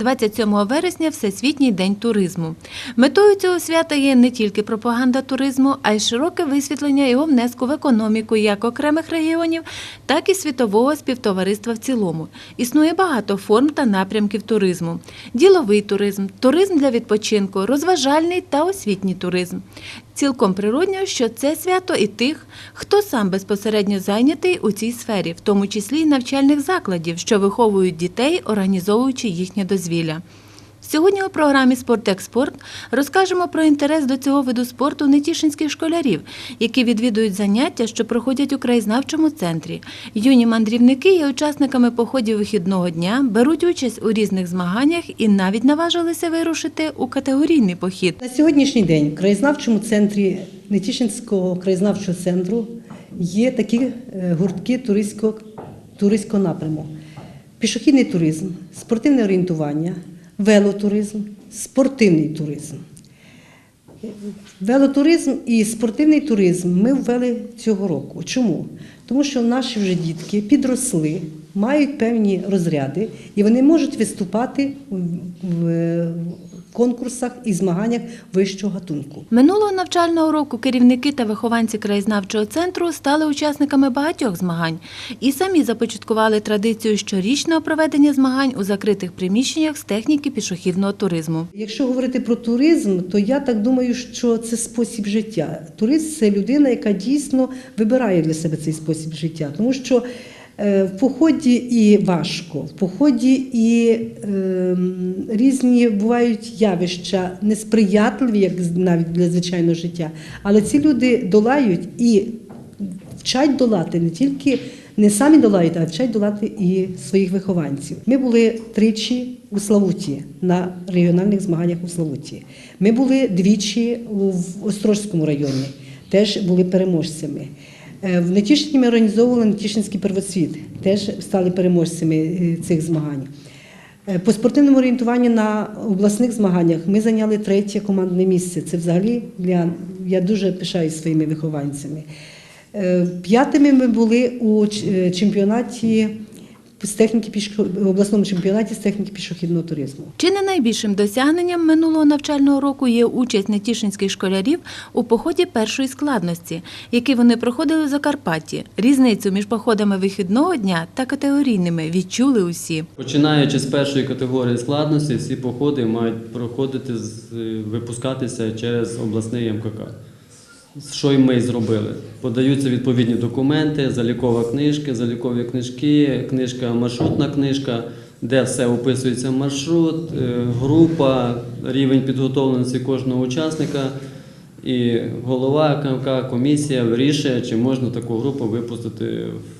27 вересня Всесвітній день туризму. Метою цього свята є не тільки пропаганда туризму, а й широке висвітлення його внеску в економіку як окремих регіонів, так і світового співтовариства в цілому. Існує багато форм та напрямків туризму: діловий туризм, туризм для відпочинку, розважальний та освітній туризм. Цілком природньо, що це свято і тих, хто сам безпосередньо зайнятий у цій сфері, в тому числі й навчальних закладів, що виховують дітей, організовуючи їхнє дозвілля. Сьогодні у програмі «Спорт-експорт» розкажемо про інтерес до цього виду спорту нетішинських школярів, які відвідують заняття, що проходять у краєзнавчому центрі. Юні мандрівники є учасниками походів вихідного дня, беруть участь у різних змаганнях і навіть наважилися вирушити у категорійний похід. На сьогоднішній день в краєзнавчому центрі Нетішинського краєзнавчого центру є такі е, гуртки туристського, туристського напряму: пішохідний туризм, спортивне орієнтування, велотуризм, спортивний туризм. Велотуризм і спортивний туризм ми ввели цього року. Чому? Тому що наші вже дітки підросли, мають певні розряди, і вони можуть виступати в- конкурсах і змаганнях вищого гатунку. Минулого навчального року керівники та вихованці краєзнавчого центру стали учасниками багатьох змагань і самі започаткували традицію щорічного проведення змагань у закритих приміщеннях з техніки пішохідного туризму. Якщо говорити про туризм, то я так думаю, що це спосіб життя. Турист це людина, яка дійсно вибирає для себе цей спосіб життя, тому що в поході і важко, в поході і ем, різні бувають явища несприятливі, як навіть для звичайного життя. Але ці люди долають і вчать долати не тільки не самі долають, а вчать долати і своїх вихованців. Ми були тричі у Славуті на регіональних змаганнях у Славуті. Ми були двічі в Острожському районі, теж були переможцями. Е, В Нетішині ми організовували Нетішинський первоцвіт, теж стали переможцями е, цих змагань. Е, По спортивному орієнтуванню на обласних змаганнях ми зайняли третє командне місце. Це взагалі для я дуже пишаюсь своїми вихованцями. П'ятими ми були у чемпіонаті з техніки пішко- обласному чемпіонаті з техніки пішохідного туризму. Чи не найбільшим досягненням минулого навчального року є участь нетішинських школярів у поході першої складності, який вони проходили в Закарпатті. Різницю між походами вихідного дня та категорійними відчули усі. Починаючи з першої категорії складності, всі походи мають проходити з- випускатися через обласний МКК. Що й ми й зробили? Подаються відповідні документи, залікова книжка, залікові книжки, книжка, маршрутна книжка, де все описується маршрут, е, група, рівень підготовленості кожного учасника. І голова КМК, комісія вирішує, чи можна таку групу випустити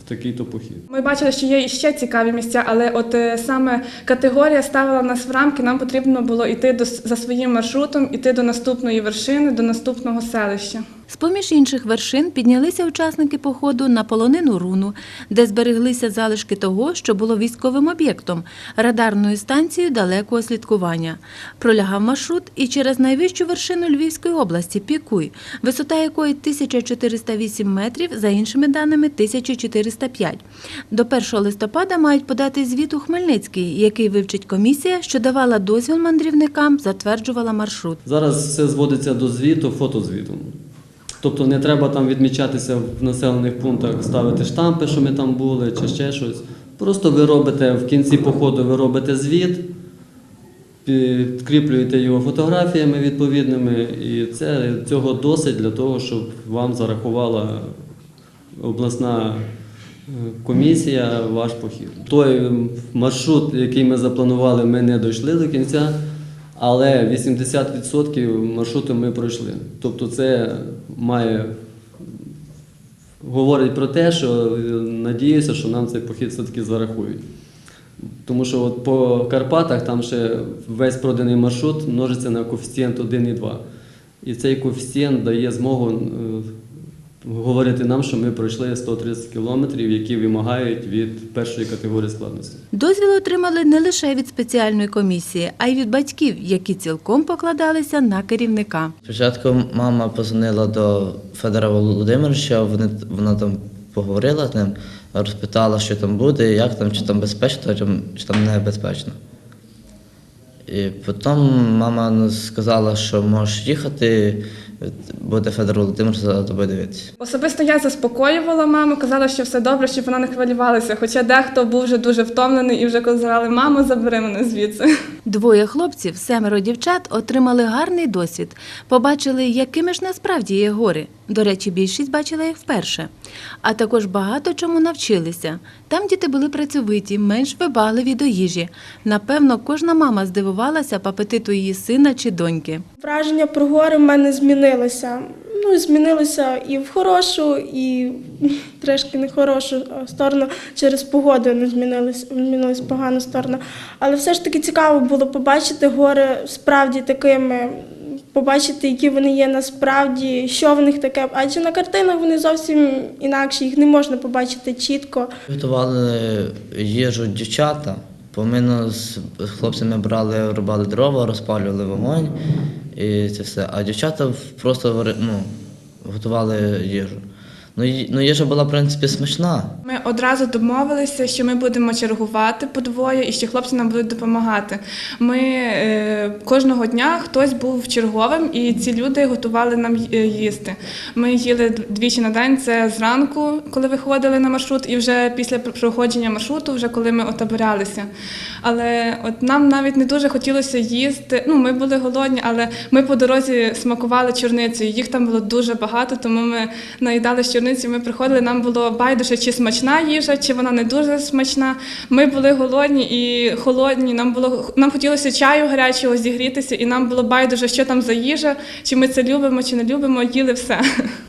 в такий-то похід. Ми бачили, що є і ще цікаві місця, але от е, саме категорія ставила нас в рамки. Нам потрібно було йти до за своїм маршрутом, іти до наступної вершини, до наступного селища. З-поміж інших вершин піднялися учасники походу на полонину руну, де збереглися залишки того, що було військовим об'єктом радарною станцією далекого слідкування. Пролягав маршрут і через найвищу вершину Львівської області Пікуй, висота якої 1408 метрів, за іншими даними 1405. До 1 листопада мають подати звіт у Хмельницький, який вивчить комісія, що давала дозвіл мандрівникам, затверджувала маршрут. Зараз все зводиться до звіту, фотозвіту. Тобто не треба там відмічатися в населених пунктах, ставити штампи, що ми там були, чи ще щось. Просто ви робите в кінці походу, ви робите звіт, підкріплюєте його фотографіями відповідними, і це цього досить для того, щоб вам зарахувала обласна е, комісія ваш похід. Той маршрут, який ми запланували, ми не дійшли до кінця. Але 80% маршруту ми пройшли. Тобто це має говорить про те, що надіюся, що нам цей похід все-таки зарахують. Тому що от по Карпатах там ще весь проданий маршрут множиться на коефіцієнт 1,2. І цей коефіцієнт дає змогу е, говорити нам, що ми пройшли 130 кілометрів, які вимагають від першої категорії складності. Дозвіл отримали не лише від спеціальної комісії, а й від батьків, які цілком покладалися на керівника. Спочатку мама позвонила до Федора Володимировича, вони, вона там поговорила з ним, розпитала, що там буде, як там, чи там безпечно, чи там- небезпечно. І потім мама сказала, що можеш їхати, буде Федор Володимир за тобою дивитися. Особисто я заспокоювала маму, казала, що все добре, щоб вона не хвилювалася. Хоча дехто був вже дуже втомлений і вже казали, мамо, забери мене звідси. Двоє хлопців, семеро дівчат отримали гарний досвід, побачили, якими ж насправді є гори. До речі, більшість бачила їх вперше. А також багато чому навчилися. Там діти були працьовиті, менш вибагливі до їжі. Напевно, кожна мама здивувалася по апетиту її сина чи доньки. Враження про гори в мене змінилося. Ну, змінилося і в хорошу, і трошки не хорошу сторону. Через погоду не змінилось, змінилась погана сторона. Але все ж таки цікаво було побачити гори справді такими, побачити, які вони є насправді, що в них таке. Адже на картинах вони зовсім інакші, їх не можна побачити чітко. Готували їжу дівчата. Помимо з з хлопцями брали, рубали дрова, розпалювали вогонь і це все. А дівчата просто ну, готували їжу. Ну, ну їжа була, в принципі, смачна. Ми одразу домовилися, що ми будемо чергувати по двоє і що хлопці нам будуть допомагати. Ми е, кожного дня хтось був черговим, і ці люди готували нам е, їсти. Ми їли двічі на день. Це зранку, коли виходили на маршрут, і вже після проходження маршруту, вже коли ми отаборялися. Але от нам навіть не дуже хотілося їсти. Ну, ми були голодні, але ми по дорозі смакували чорницею. Їх там було дуже багато, тому ми наїдали з чорниці. Ми приходили. Нам було байдуже, чи смачна їжа, чи вона не дуже смачна. Ми були голодні і холодні. Нам було нам хотілося чаю гарячого зігрітися, і нам було байдуже, що там за їжа, чи ми це любимо, чи не любимо. Їли все.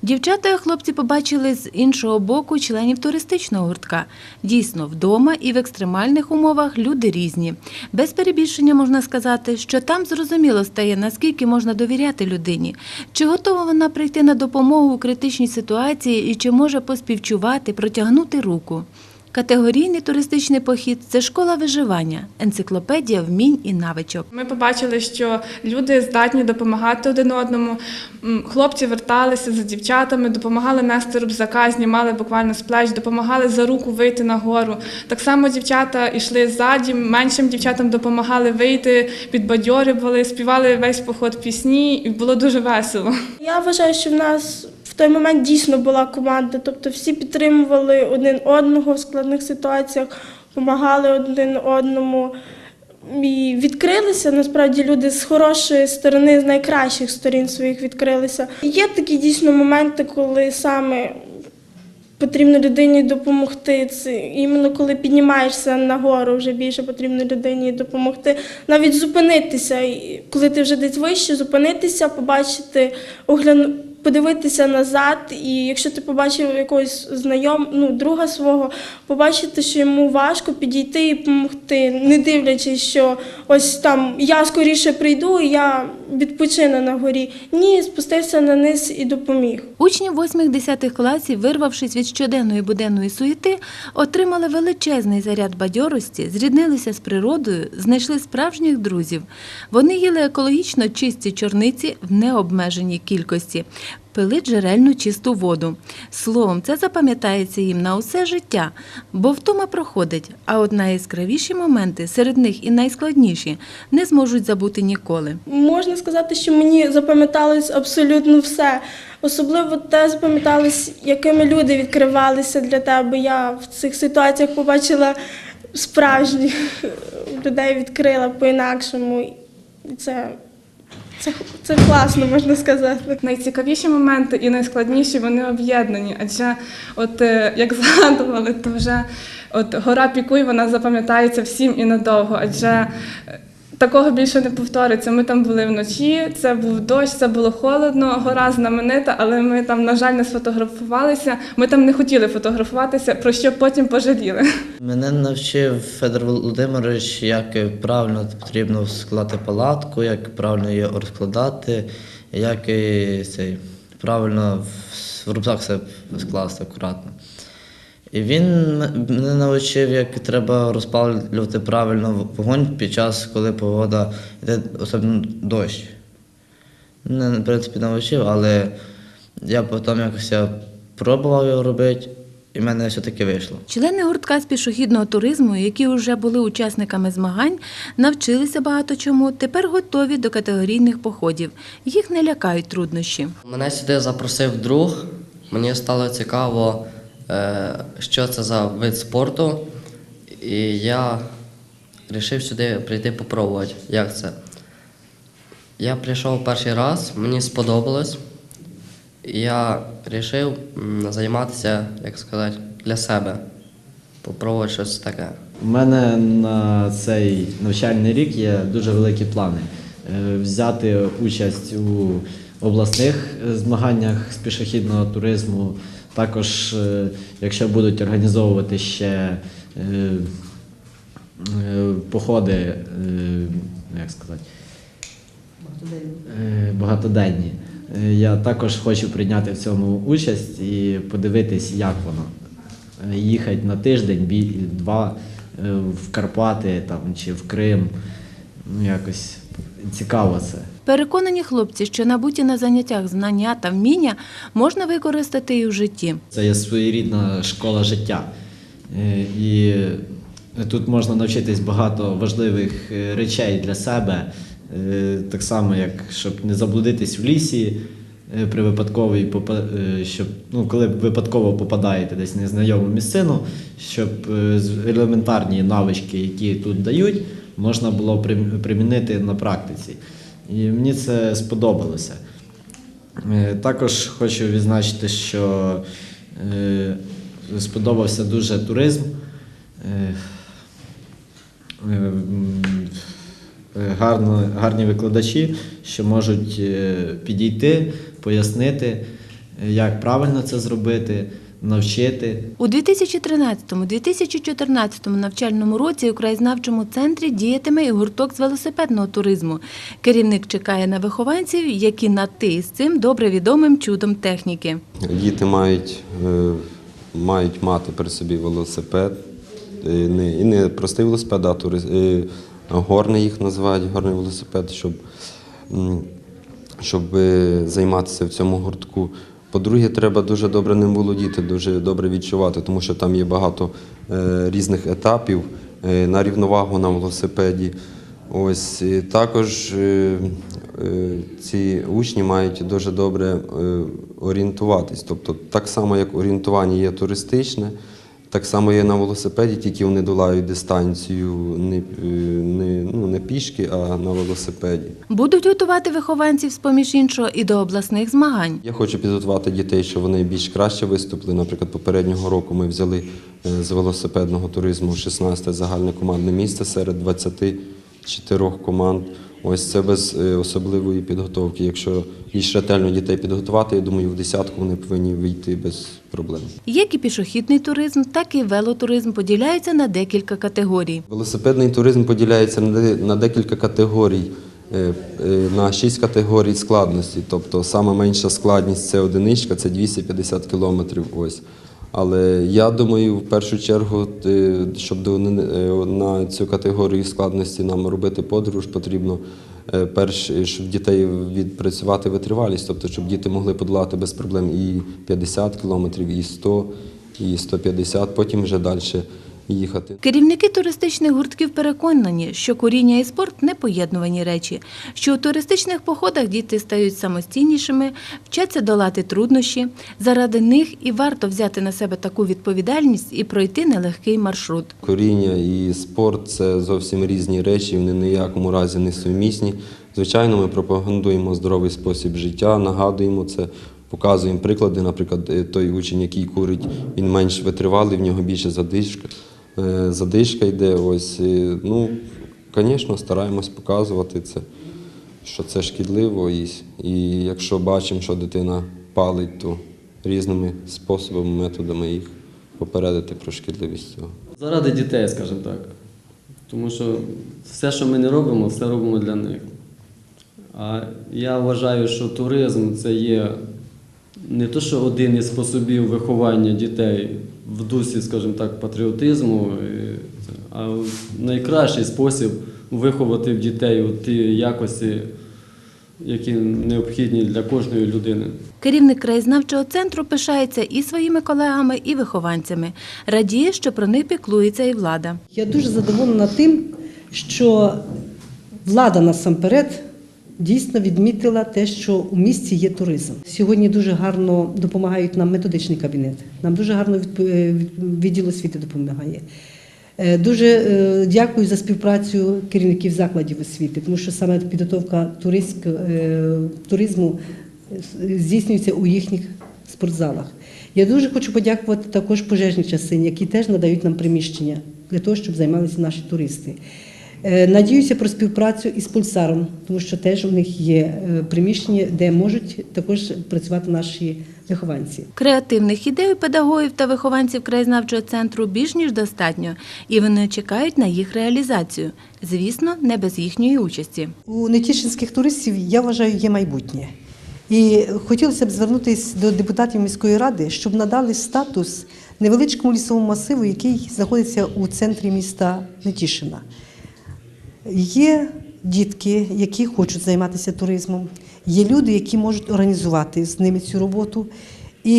Дівчата і хлопці побачили з іншого боку членів туристичного гуртка. Дійсно, вдома і в екстремальних умовах люди різні. Без перебільшення можна сказати, що там зрозуміло стає, наскільки можна довіряти людині, чи готова вона прийти на допомогу у критичній ситуації і чи може поспівчувати, протягнути руку. Категорійний туристичний похід це школа виживання, енциклопедія вмінь і навичок. Ми побачили, що люди здатні допомагати один одному. Хлопці верталися за дівчатами, допомагали нести рюкзака, знімали буквально з плеч, допомагали за руку вийти на гору. Так само дівчата йшли ззаді, меншим дівчатам допомагали вийти, підбадьорювали, співали весь поход пісні, і було дуже весело. Я вважаю, що в нас той момент дійсно була команда, тобто всі підтримували один одного в складних ситуаціях, допомагали один одному. І відкрилися насправді люди з хорошої сторони, з найкращих сторін своїх відкрилися. Є такі дійсно моменти, коли саме потрібно людині допомогти. Це іменно коли піднімаєшся на гору, вже більше потрібно людині допомогти. Навіть зупинитися, коли ти вже десь вище, зупинитися, побачити, огляну. Подивитися назад, і якщо ти побачив якогось знайом, ну друга свого, побачити, що йому важко підійти і допомогти, не дивлячись, що ось там я скоріше прийду, і я відпочину на горі. Ні, спустився на низ і допоміг. Учні 8-10 класів, вирвавшись від щоденної буденної суєти, отримали величезний заряд бадьорості, зріднилися з природою, знайшли справжніх друзів. Вони їли екологічно чисті чорниці в необмеженій кількості, пили джерельну чисту воду. Словом, це запам'ятається їм на усе життя, бо втома проходить, а от найяскравіші моменти, серед них і найскладніші, не зможуть забути ніколи. Можна сказати, що мені запам'яталось абсолютно все. Особливо те запам'яталось, якими люди відкривалися для тебе. Я в цих ситуаціях побачила справжніх людей, відкрила по-інакшому. Це, це, це класно, можна сказати. Найцікавіші моменти і найскладніші вони об'єднані. Адже, от е, як згадували, то вже от гора Пікуй вона запам'ятається всім і надовго. Адже такого більше не повториться. Ми там були вночі, це був дощ, це було холодно, гора знаменита, але ми там, на жаль, не сфотографувалися. Ми там не хотіли фотографуватися, про що потім пожаліли. Мене навчив Федор Володимирович, як правильно потрібно складати палатку, як правильно її розкладати, як і цей, правильно в рюкзак все скласти акуратно. І він мене навчив, як треба розпалювати правильно вогонь під час, коли погода йде, особливо дощ. Мене, в принципі, навчив, але я потім якось я пробував його робити, і в мене все-таки вийшло. Члени гуртка з пішохідного туризму, які вже були учасниками змагань, навчилися багато чому, тепер готові до категорійних походів. Їх не лякають труднощі. Мене сюди запросив друг. Мені стало цікаво, що це за вид спорту. І я вирішив сюди прийти попробувати, як це. Я прийшов перший раз, мені сподобалось. І я вирішив займатися, як сказати, для себе. Попробувати щось таке. У мене на цей навчальний рік є дуже великі плани. Е, Взяти участь у обласних е, змаганнях з пішохідного туризму. Також, е, якщо будуть організовувати ще е, е, походи, як сказати, багатоденні. Е, Я також хочу прийняти в цьому участь і подивитись, як воно. Їхати на тиждень, два в Карпати там, чи в Крим. Якось цікаво це. Переконані хлопці, що набуті на заняттях знання та вміння можна використати і в житті. Це є своєрідна школа життя. Е, І тут можна навчитись багато важливих е, речей для себе, Е, так само, як щоб не заблудитись в лісі при випадковій щоб, ну, коли випадково попадаєте десь в незнайому місцину, щоб елементарні навички, які тут дають, можна було примінити на практиці. І мені це сподобалося. Е, Також хочу відзначити, що е, сподобався дуже туризм. Е, Гарно, гарні викладачі, що можуть підійти, пояснити, як правильно це зробити, навчити. У 2013-2014 навчальному році у краєзнавчому центрі діятиме і гурток з велосипедного туризму. Керівник чекає на вихованців, які на ти з цим добре відомим чудом техніки. Діти мають, е, мають мати при собі велосипед. Е, Не, і не простий велосипед, а туриз, е, горний їх називають, горний велосипед, щоб, щоб займатися в цьому гуртку. По-друге, треба дуже добре ним володіти, дуже добре відчувати, тому що там є багато е, різних етапів е, на рівновагу на велосипеді. Ось також е, ці учні мають дуже добре орієнтуватись. Тобто, так само, як орієнтування є туристичне, так само є на велосипеді, тільки вони долають дистанцію не, не, ну, не пішки, а на велосипеді. Будуть готувати вихованців, з-поміж іншого, і до обласних змагань. Я хочу підготувати дітей, щоб вони більш краще виступили. Наприклад, попереднього року ми взяли е, з велосипедного туризму 16 загальне командне місце серед 24 команд. Ось це без е, особливої підготовки. Якщо більш ретельно дітей підготувати, я думаю, в десятку вони повинні вийти без проблем. Як і пішохідний туризм, так і велотуризм поділяються на декілька категорій. Велосипедний туризм поділяється на декілька категорій, е, е, на шість категорій складності. Тобто сама менша складність це одиничка, це 250 кілометрів. Ось. Але я думаю, в першу чергу, щоб е, на цю категорію складності нам робити подорож, потрібно е, перш, щоб дітей відпрацювати витривалість, тобто щоб діти могли подолати без проблем і 50 кілометрів, і 100, і 150, потім вже далі їхати. Керівники туристичних гуртків переконані, що куріння і спорт не поєднувані речі, що у туристичних походах діти стають самостійнішими, вчаться долати труднощі. Заради них і варто взяти на себе таку відповідальність і пройти нелегкий маршрут. Коріння і спорт це зовсім різні речі, вони ні в якому разі не сумісні. Звичайно, ми пропагандуємо здоровий спосіб життя, нагадуємо це, показуємо приклади. Наприклад, той учень, який курить, він менш витривалий, в нього більше задишка, задишка йде. Ось, е, ну, звісно, стараємось показувати це, що це шкідливо. І, і якщо бачимо, що дитина палить, то різними способами, методами їх попередити про шкідливість цього. Заради дітей, скажімо так. Тому що все, що ми не робимо, все робимо для них. А я вважаю, що туризм це є не то, що один із способів виховання дітей в дусі, скажімо так, патріотизму, а найкращий спосіб виховати в дітей ті якості які необхідні для кожної людини. Керівник краєзнавчого центру пишається і своїми колегами, і вихованцями. Радіє, що про них піклується і влада. Я дуже задоволена тим, що влада насамперед дійсно відмітила те, що у місті є туризм. Сьогодні дуже гарно допомагають нам методичний кабінет. Нам дуже гарно е, відділ освіти допомагає. Е, Дуже е, дякую за співпрацю керівників закладів освіти, тому що саме підготовка туризму здійснюється у їхніх спортзалах. Я дуже хочу подякувати також пожежній частині, які теж надають нам приміщення для того, щоб займалися наші туристи. Е, Надіюся про співпрацю із пульсаром, тому що теж у них є е, приміщення, де можуть також працювати наші вихованці. Креативних ідей у педагогів та вихованців краєзнавчого центру більш ніж достатньо, і вони чекають на їх реалізацію. Звісно, не без їхньої участі. У нетішинських туристів, я вважаю, є майбутнє. І хотілося б звернутися до депутатів міської ради, щоб надали статус невеличкому лісовому масиву, який знаходиться у центрі міста Нетішина. Є дітки, які хочуть займатися туризмом, є люди, які можуть організувати з ними цю роботу. І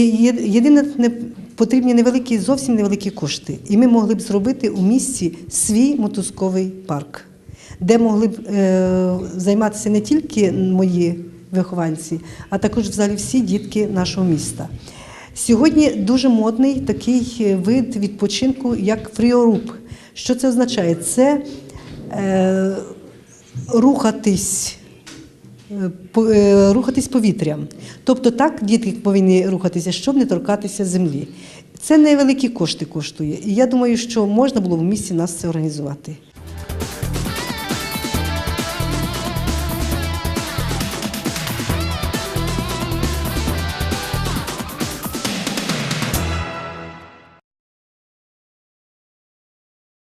єдине не потрібні невеликі, зовсім невеликі кошти. І ми могли б зробити у місті свій мотузковий парк, де могли б е, займатися не тільки мої вихованці, а також взагалі всі дітки нашого міста. Сьогодні дуже модний такий вид відпочинку, як фріоруб. Що це означає? Це е, рухатись. е, е, Рухатись повітрям. Тобто так діти повинні рухатися, щоб не торкатися землі. Це невеликі кошти коштує. І я думаю, що можна було в місті нас це організувати.